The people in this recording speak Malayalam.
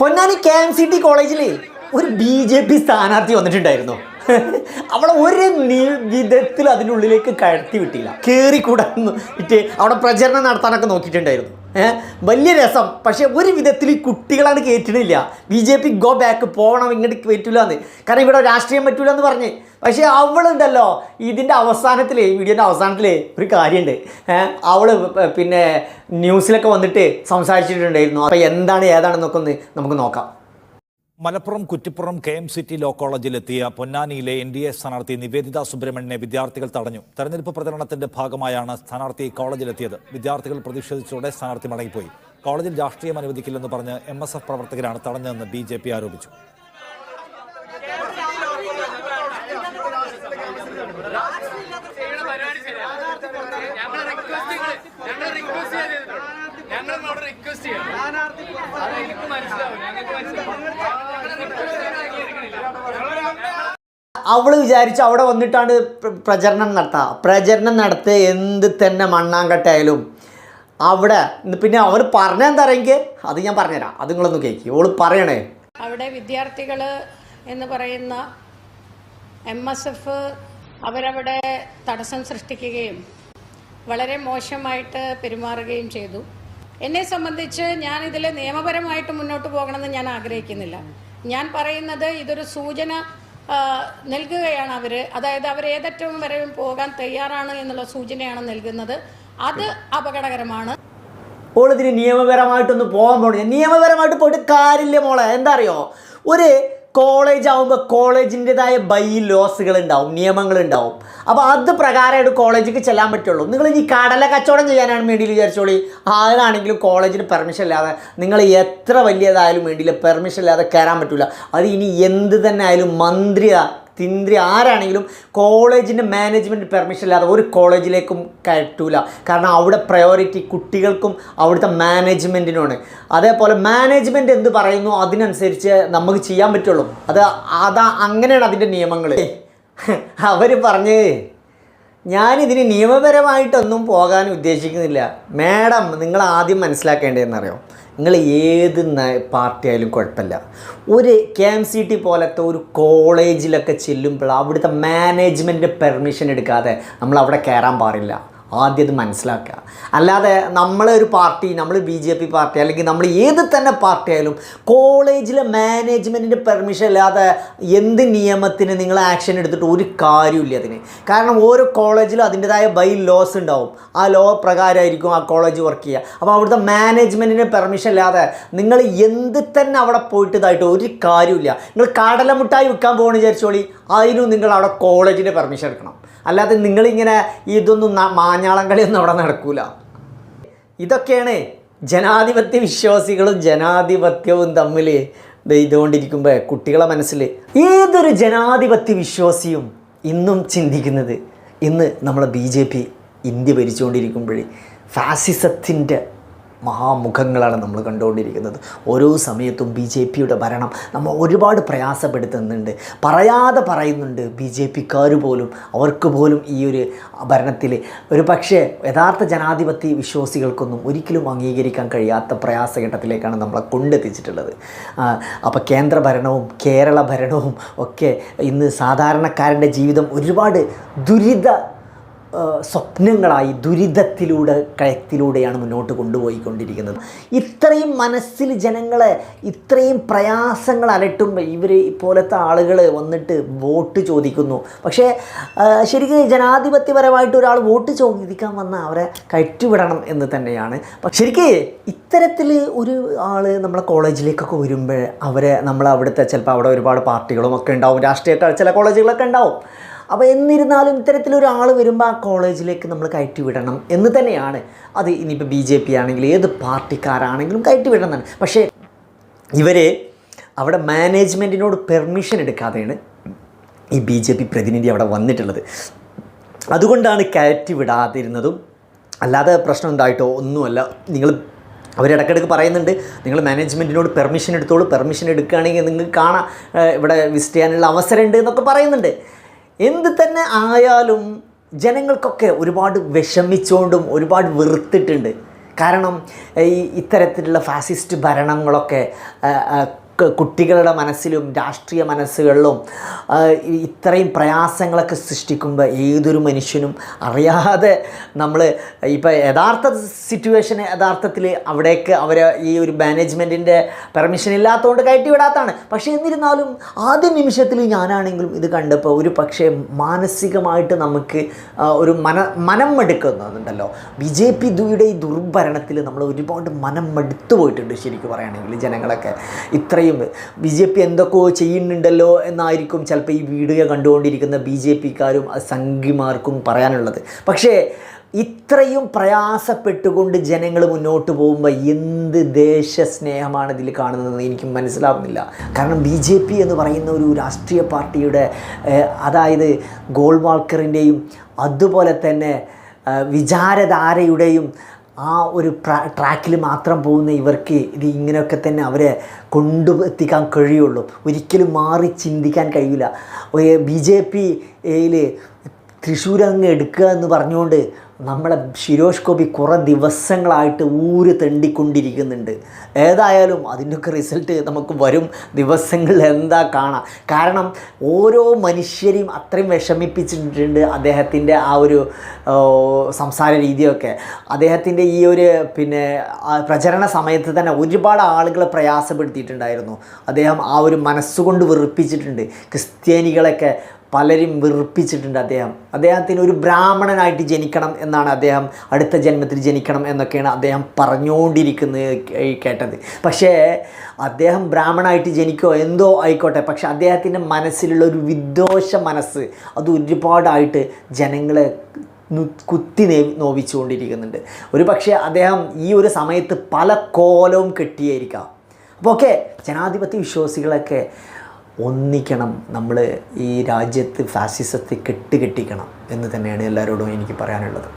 Ponnani K M C T കോളേജിൽ ഒരു ബി ജെ പി സ്ഥാനാർത്ഥി വന്നിട്ടുണ്ടായിരുന്നു. അവളെ ഒരു വിധത്തിൽ അതിനുള്ളിലേക്ക് കടത്തി വിട്ടില്ല. കയറി കൂടാന്ന് ഇട്ട് അവിടെ പ്രചരണം നടത്താനൊക്കെ നോക്കിയിട്ടുണ്ടായിരുന്നു. വലിയ രസം. പക്ഷേ ഒരു വിധത്തിൽ കുട്ടികളാണ് കയറ്റണില്ല B J P go back പോകണം ഇങ്ങോട്ട് പറ്റൂല എന്ന് കാരണം ഇവിടെ രാഷ്ട്രീയം പറ്റൂല എന്ന് പറഞ്ഞ്. പക്ഷേ അവളുണ്ടല്ലോ. ഇതിന്റെ അവസാനത്തിൽ വീഡിയോന്റെ അവസാനത്തിൽ ഒരു കാര്യമുണ്ട് അവൾ പിന്നെ ന്യൂസിലൊക്കെ വന്നിട്ട് സംസാരിച്ചിട്ടുണ്ടായിരുന്നു. അപ്പോൾ എന്താണ് ഏതാണെന്നൊക്കെ ഒന്ന് നമുക്ക് നോക്കാം. Malappuram Kuttippuram K M city law കോളേജിലെത്തിയ പൊന്നാനിയിലെ എൻ ഡി എ സ്ഥാനാർത്ഥി നിവേദിത സുബ്രഹ്മണ്യനെ വിദ്യാർത്ഥികൾ തടഞ്ഞു. തെരഞ്ഞെടുപ്പ് പ്രചരണത്തിന്റെ ഭാഗമായാണ് സ്ഥാനാർത്ഥി കോളേജിലെത്തിയത്. വിദ്യാർത്ഥികൾ പ്രതിഷേധിച്ചതോടെ സ്ഥാനാർത്ഥി മടങ്ങിപ്പോയി. കോളേജിൽ രാഷ്ട്രീയം അനുവദിക്കില്ലെന്ന് പറഞ്ഞ് എം എസ് എഫ് പ്രവർത്തകരാണ് തടഞ്ഞതെന്ന് ബി ജെ പി ആരോപിച്ചു. അവൾ വിചാരിച്ച് അവിടെ വന്നിട്ടാണ് പ്ര- പ്രചരണം നടത്തുക പ്രചരണം നടത്തുക എന്ത് തന്നെ മണ്ണാങ്കട്ടായാലും അവിടെ പിന്നെ അവർ പറഞ്ഞെന്താ അറിയെങ്കിൽ അത് ഞാൻ പറഞ്ഞുതരാം. അത് നിങ്ങളൊന്ന് കേൾക്കി ഓൾ പറയണേ. അവിടെ വിദ്യാർത്ഥികൾ എന്ന് പറയുന്ന എം എസ് എഫ് അവരവിടെ തടസ്സം സൃഷ്ടിക്കുകയും വളരെ മോശമായിട്ട് പെരുമാറുകയും ചെയ്തു. എന്നെ സംബന്ധിച്ച് ഞാൻ ഇതിൽ നിയമപരമായിട്ട് മുന്നോട്ട് പോകണമെന്ന് ഞാൻ ആഗ്രഹിക്കുന്നില്ല. ഞാൻ പറയുന്നത് ഇതൊരു സൂചന നൽകുകയാണ് അവർ അതായത് അവർ ഏതറ്റവും വരെയും പോകാൻ തയ്യാറാണ് എന്നുള്ള സൂചനയാണ് നൽകുന്നത്. അത് അപകടകരമാണ്. ഓളിതിന് നിയമപരമായിട്ടൊന്ന് പോകാൻ പോകണം. നിയമപരമായിട്ട് പോയിട്ട് കാര്യമില്ല മോളെ. എന്താ അറിയോ? ഒരു കോളേജ് ആവുമ്പോൾ കോളേജിന്റെതായ ബൈ ലോസുകൾ ഉണ്ടാവും നിയമങ്ങൾ ഉണ്ടാവും അപ്പോൾ അത് പ്രകാരമായിട്ട് കോളേജിലേക്ക് ചെല്ലാൻ പറ്റുള്ളൂ. നിങ്ങൾ ഇനി കടല കച്ചവടം ചെയ്യാനാണ് വേണ്ടി വിചാരിച്ചോളി. ആരാണെങ്കിലും കോളേജിന് പെർമിഷൻ ഇല്ലാതെ നിങ്ങൾ എത്ര വലിയതായാലും വേണ്ടിയില്ല പെർമിഷൻ ഇല്ലാതെ കയറാൻ പറ്റില്ല അത് ഇനി എന്ത് തന്നെ ആയാലും മന്ത്രി തിന്ത്രി ആരാണെങ്കിലും കോളേജിന്റെ മാനേജ്മെന്റ് പെർമിഷൻ ഇല്ലാതെ ഒരു കോളേജിലേക്കും കയറ്റൂല. കാരണം അവിടെ പ്രയോറിറ്റി കുട്ടികൾക്കും അവിടുത്തെ മാനേജ്മെന്റിനുമാണ് അതേപോലെ മാനേജ്മെന്റ് എന്ത് പറയുന്നു അതിനനുസരിച്ച് നമുക്ക് ചെയ്യാൻ പറ്റുള്ളൂ. അത് അതാ അങ്ങനെയാണ് അതിന്റെ നിയമങ്ങൾ അവർ പറഞ്ഞ് ഞാനിതിന് നിയമപരമായിട്ടൊന്നും പോകാൻ ഉദ്ദേശിക്കുന്നില്ല. മാഡം നിങ്ങൾ ആദ്യം മനസ്സിലാക്കേണ്ടതെന്നറിയോ? നിങ്ങൾ ഏത് ന- പാർട്ടി ആയാലും കുഴപ്പമില്ല. ഒരു കെ എം സി ടി പോലത്തെ ഒരു കോളേജിലൊക്കെ ചെല്ലുമ്പോൾ അവിടുത്തെ മാനേജ്മെന്റ് പെർമിഷൻ എടുക്കാതെ നമ്മൾ അവിടെ കയറാൻ പാടില്ല. ആദ്യം അത് മനസ്സിലാക്കുക. അല്ലാതെ നമ്മളൊരു പാർട്ടി നമ്മൾ ബി ജെ പി പാർട്ടി അല്ലെങ്കിൽ നമ്മൾ ഏത് തന്നെ പാർട്ടി ആയാലും കോളേജിലെ മാനേജ്മെന്റിന്റെ പെർമിഷൻ ഇല്ലാതെ എന്ത് നിയമത്തിന് നിങ്ങൾ ആക്ഷൻ എടുത്തിട്ട് ഒരു കാര്യമില്ല അതിന്. കാരണം ഓരോ കോളേജിലും അതിന്റെതായ ബൈ ലോസ് ഉണ്ടാവും. ആ ലോ പ്രകാരമായിരിക്കും ആ കോളേജ് വർക്ക് ചെയ്യുക. അപ്പോൾ അവിടുത്തെ മാനേജ്മെന്റിന്റെ പെർമിഷൻ ഇല്ലാതെ നിങ്ങൾ എന്ത് തന്നെ അവിടെ പോയിട്ട് ഇതായിട്ട് ഒരു കാര്യമില്ല നിങ്ങൾ കടലമുട്ടായി വിൽക്കാൻ പോകണമെന്ന് വിചാരിച്ചോളി അതിനും നിങ്ങൾ അവിടെ കോളേജിന്റെ പെർമിഷൻ എടുക്കണം. അല്ലാതെ നിങ്ങളിങ്ങനെ ഇതൊന്നും മാഞ്ഞാളം കളിയൊന്നും അവിടെ നടക്കൂല. ഇതൊക്കെയാണ് ജനാധിപത്യ വിശ്വാസികളും ജനാധിപത്യവും തമ്മിൽ ഇതുകൊണ്ടിരിക്കുമ്പോൾ കുട്ടികളെ മനസ്സിൽ ഏതൊരു ജനാധിപത്യ വിശ്വാസിയും ഇന്നും ചിന്തിക്കുന്നത് ഇന്ന് നമ്മളെ ബി ജെ പി ഇന്ത്യ ഭരിച്ചുകൊണ്ടിരിക്കുമ്പോഴേ ഫാസിസത്തിന്റെ മഹാമുഖങ്ങളാണ് നമ്മൾ കണ്ടുകൊണ്ടിരിക്കുന്നത്. ഓരോ സമയത്തും ബി ജെ പിയുടെ ഭരണം നമ്മൾ ഒരുപാട് പ്രയാസപ്പെടുത്തുന്നുണ്ട്. പറയാതെ പറയുന്നുണ്ട് ബി ജെ പിക്കാർ പോലും അവർക്ക് പോലും ഈ ഒരു ഭരണത്തിൽ ഒരു പക്ഷേ യഥാർത്ഥ ജനാധിപത്യ വിശ്വാസികൾക്കൊന്നും ഒരിക്കലും അംഗീകരിക്കാൻ കഴിയാത്ത പ്രയാസഘട്ടത്തിലേക്കാണ് നമ്മളെ കൊണ്ടെത്തിച്ചിട്ടുള്ളത്. അപ്പോൾ കേന്ദ്ര ഭരണവും കേരള ഭരണവും ഒക്കെ ഇന്ന് സാധാരണക്കാരന്റെ ജീവിതം ഒരുപാട് ദുരിത സ്വപ്നങ്ങളായി ദുരിതത്തിലൂടെ കയത്തിലൂടെയാണ് മുന്നോട്ട് കൊണ്ടുപോയിക്കൊണ്ടിരിക്കുന്നത്. ഇത്രയും മനസ്സിൽ ജനങ്ങളെ ഇത്രയും പ്രയാസങ്ങൾ അലട്ടുമ്പോൾ ഇവർ ഇപ്പോലത്തെ ആളുകൾ വന്നിട്ട് വോട്ട് ചോദിക്കുന്നു. പക്ഷേ ശരിക്കും ജനാധിപത്യപരമായിട്ട് ഒരാൾ വോട്ട് ചോദിക്കാൻ വന്നാൽ അവരെ കയറ്റിവിടണം എന്ന് തന്നെയാണ്. ശരിക്കും ഇത്തരത്തിൽ ഒരു ആൾ നമ്മളെ കോളേജിലേക്കൊക്കെ വരുമ്പോൾ അവരെ നമ്മൾ അവിടുത്തെ ചിലപ്പോൾ അവിടെ ഒരുപാട് പാർട്ടികളും ഒക്കെ ഉണ്ടാവും. രാഷ്ട്രീയക്കാർ ചില കോളേജുകളൊക്കെ ഉണ്ടാവും. അപ്പോൾ എന്നിരുന്നാലും ആൾ വരുമ്പോൾ ആ കോളേജിലേക്ക് നമ്മൾ കയറ്റി വിടണം എന്ന് തന്നെയാണ്. അത് ഇനിയിപ്പോൾ ബി ജെ പി ആണെങ്കിലും ഏത് പാർട്ടിക്കാരാണെങ്കിലും കയറ്റി വിടണം എന്നാണ് പക്ഷേ ഇവർ അവിടെ മാനേജ്മെന്റിനോട് പെർമിഷൻ എടുക്കാതെയാണ് ഈ ബി ജെ പി പ്രതിനിധി അവിടെ വന്നിട്ടുള്ളത്. അതുകൊണ്ടാണ് കയറ്റി വിടാതിരുന്നതും അല്ലാതെ പ്രശ്നം ഉണ്ടായിട്ടോ ഒന്നുമല്ല. നിങ്ങൾ അവരിടക്കിടക്ക് പറയുന്നുണ്ട് നിങ്ങൾ മാനേജ്മെന്റിനോട് പെർമിഷൻ എടുത്തോളൂ പെർമിഷൻ എടുക്കുകയാണെങ്കിൽ നിങ്ങൾക്ക് കാണാം ഇവിടെ വിസിറ്റ് ചെയ്യാനുള്ള അവസരമുണ്ട് എന്നൊക്കെ പറയുന്നുണ്ട്. എന്ത് തന്നെ ആയാലും ജനങ്ങൾക്കൊക്കെ ഒരുപാട് വിഷമിച്ചുകൊണ്ടും ഒരുപാട് വെറുത്തിട്ടുണ്ട്. കാരണം ഈ ഇത്തരത്തിലുള്ള ഫാസിസ്റ്റ് ഭരണങ്ങളൊക്കെ കുട്ടികളുടെ മനസ്സിലും രാഷ്ട്രീയ മനസ്സുകളിലും ഇത്രയും പ്രയാസങ്ങളൊക്കെ സൃഷ്ടിക്കുമ്പോൾ ഏതൊരു മനുഷ്യനും അറിയാതെ നമ്മൾ ഇപ്പോൾ യഥാർത്ഥ സിറ്റുവേഷൻ യഥാർത്ഥത്തിൽ അവിടേക്ക് അവർ ഈ ഒരു മാനേജ്മെന്റിന്റെ പെർമിഷൻ ഇല്ലാത്തതുകൊണ്ട് കയറ്റി വിടാത്തതാണ്. പക്ഷേ എന്നിരുന്നാലും ആദ്യ നിമിഷത്തിൽ ഞാനാണെങ്കിലും ഇത് കണ്ടപ്പോൾ ഒരു പക്ഷേ മാനസികമായിട്ട് നമുക്ക് ഒരു മന മനം മടുക്കുന്നുണ്ടല്ലോ ബി ജെ പി ദുയുടെ ഈ ദുർഭരണത്തിൽ നമ്മൾ ഒരുപാട് മനം മടുത്തു പോയിട്ടുണ്ട് ശരിക്കും പറയുകയാണെങ്കിൽ ജനങ്ങളൊക്കെ. ഇത്രയും ബി ജെ പി എന്തൊക്കെയോ ചെയ്യുന്നുണ്ടല്ലോ എന്നായിരിക്കും ചിലപ്പോൾ ഈ വീഡിയോ കണ്ടുകൊണ്ടിരിക്കുന്ന ബി ജെ പിക്കാരും സംഘിമാർക്കും പറയാനുള്ളത്. പക്ഷേ ഇത്രയും പ്രയാസപ്പെട്ടുകൊണ്ട് ജനങ്ങൾ മുന്നോട്ട് പോകുമ്പോൾ എന്ത് ദേശസ്നേഹമാണ് ഇതിൽ കാണുന്നതെന്ന് എനിക്ക് മനസ്സിലാവുന്നില്ല. കാരണം ബി ജെ പി എന്ന് പറയുന്ന ഒരു രാഷ്ട്രീയ പാർട്ടിയുടെ അതായത് ഗോൾവാൾക്കറിന്റെയും അതുപോലെ തന്നെ വിചാരധാരയുടെയും ആ ഒരു ട്രാക്കിൽ മാത്രം പോകുന്ന ഇവർക്ക് ഇത് ഇങ്ങനെയൊക്കെ തന്നെ അവരെ കൊണ്ടു എത്തിക്കാൻ കഴിയുള്ളൂ. ഒരിക്കലും മാറി ചിന്തിക്കാൻ കഴിയില്ല. ബി ജെ പിയിൽ തൃശ്ശൂർ അങ്ങ് എടുക്കുക എന്ന് പറഞ്ഞുകൊണ്ട് നമ്മളെ ശിരോഷ് ഗോപി കുറേ ദിവസങ്ങളായിട്ട് ഊര് തെണ്ടിക്കൊണ്ടിരിക്കുന്നുണ്ട്. ഏതായാലും അതിന്റെയൊക്കെ റിസൾട്ട് നമുക്ക് വരും. ദിവസങ്ങളിൽ എന്താ കാണാം. കാരണം ഓരോ മനുഷ്യരെയും അത്രയും വിഷമിപ്പിച്ചിട്ടുണ്ട് അദ്ദേഹത്തിന്റെ ആ ഒരു സംസാര രീതിയൊക്കെ. അദ്ദേഹത്തിന്റെ ഈ ഒരു പിന്നെ പ്രചരണ സമയത്ത് തന്നെ ഒരുപാട് ആളുകളെ പ്രയാസപ്പെടുത്തിയിട്ടുണ്ടായിരുന്നു. അദ്ദേഹം ആ ഒരു മനസ്സുകൊണ്ട് വെറുപ്പിച്ചിട്ടുണ്ട്. ക്രിസ്ത്യാനികളൊക്കെ പലരും വെറുപ്പിച്ചിട്ടുണ്ട് അദ്ദേഹം. അദ്ദേഹത്തിന് ഒരു ബ്രാഹ്മണനായിട്ട് ജനിക്കണം എന്നാണ് അദ്ദേഹം അടുത്ത ജന്മത്തിൽ ജനിക്കണം എന്നൊക്കെയാണ് അദ്ദേഹം പറഞ്ഞുകൊണ്ടിരിക്കുന്നത് കേട്ടത്. പക്ഷേ അദ്ദേഹം ബ്രാഹ്മണനായിട്ട് ജനിക്കോ എന്തോ ആയിക്കോട്ടെ പക്ഷേ അദ്ദേഹത്തിന്റെ മനസ്സിലുള്ള ഒരു വിദ്വേഷ മനസ്സ് അത് ഒരുപാടായിട്ട് ജനങ്ങളെ കുത്തി നേ നോവിച്ചുകൊണ്ടിരിക്കുന്നുണ്ട്. ഒരു പക്ഷേ അദ്ദേഹം ഈ ഒരു സമയത്ത് പല കോലവും കെട്ടിയായിരിക്കാം. അപ്പോൾ ഓക്കെ ജനാധിപത്യ വിശ്വാസികളൊക്കെ ഒന്നിക്കണം. നമ്മൾ ഈ രാജ്യത്ത് ഫാസിസത്തെ കെട്ടുകെട്ടിക്കണം എന്ന് തന്നെയാണ് എല്ലാവരോടും എനിക്ക് പറയാനുള്ളത്.